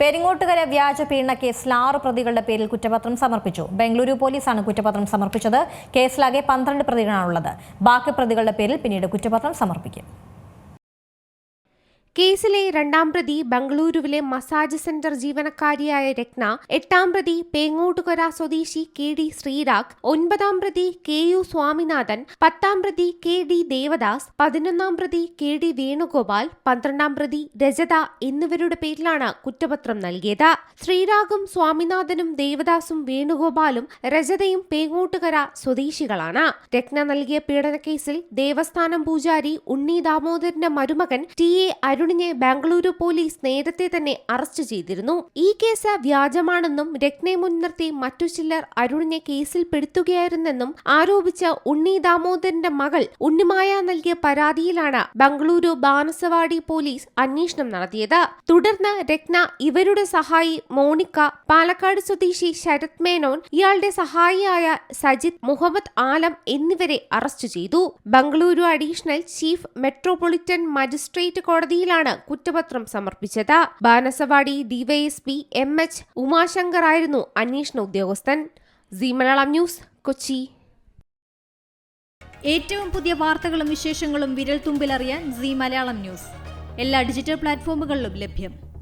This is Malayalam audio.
പെരിങ്ങോട്ടുകര വ്യാജ പീഡന കേസിൽ ആറ് പ്രതികളുടെ പേരിൽ കുറ്റപത്രം സമർപ്പിച്ചു. ബംഗളൂരു പോലീസാണ് കുറ്റപത്രം സമർപ്പിച്ചത്. കേസിലാകെ പന്ത്രണ്ട് പ്രതികളാണുള്ളത്. ബാക്കി പ്രതികളുടെ പേരിൽ പിന്നീട് കുറ്റപത്രം സമർപ്പിക്കും. കേസിലെ രണ്ടാം പ്രതി ബംഗളൂരുവിലെ മസാജ് സെന്റർ ജീവനക്കാരിയായ രത്ന എട്ടാം പ്രതി പേങ്ങോട്ടുകര സ്വദേശി കെ ഡി ശ്രീരാഗ് ഒൻപതാം പ്രതി കെ യു സ്വാമിനാഥൻ പത്താം പ്രതി കെ ഡി ദേവദാസ് പതിനൊന്നാം പ്രതി കെ ഡി വേണുഗോപാൽ പന്ത്രണ്ടാം പ്രതി രജത എന്നിവരുടെ പേരിലാണ് കുറ്റപത്രം നൽകിയത്. ശ്രീരാഗും സ്വാമിനാഥനും ദേവദാസും വേണുഗോപാലും രജതയും പേങ്ങോട്ടുകര സ്വദേശികളാണ്. രത്ന നൽകിയ പീഡനക്കേസിൽ ദേവസ്ഥാനം പൂജാരി ഉണ്ണി ദാമോദരന്റെ മരുമകൻ ടി എ അരുണിനെ ബാംഗ്ലൂരു പോലീസ് നേരത്തെ തന്നെ അറസ്റ്റ് ചെയ്തിരുന്നു. ഈ കേസ് വ്യാജമാണെന്നും രത്നെ മുൻനിർത്തി മറ്റു ചിലർ അരുണിനെ കേസിൽ പെടുത്തുകയായിരുന്നെന്നും ആരോപിച്ച ഉണ്ണി ദാമോദരന്റെ മകൾ ഉണ്ണിമായ നൽകിയ പരാതിയിലാണ് ബംഗളൂരു ബാനസവാടി പോലീസ് അന്വേഷണം നടത്തിയത്. തുടർന്ന് രത്ന ഇവരുടെ സഹായി മോണിക്ക പാലക്കാട് സ്വദേശി ശരത് മേനോൻ ഇയാളുടെ സഹായിയായ സജിത് മുഹമ്മദ് ആലം എന്നിവരെ അറസ്റ്റ് ചെയ്തു. Bengaluru additional chief metropolitan magistrate കോടതിയിലാണ് കുറ്റപത്രം സമർപ്പിച്ചത്. Banaswadi DySP M H Umashankar ആയിരുന്നു അന്വേഷണ ഉദ്യോഗസ്ഥൻ. Zee Malayalam news Kochi. ഏറ്റവും പുതിയ വാർത്തകളും വിശേഷങ്ങളും വിരൽ തുമ്പിലറിയാൻ സി മലയാളം ന്യൂസ്. എല്ലാ ഡിജിറ്റൽ പ്ലാറ്റ്ഫോമുകളിലും ലഭ്യം.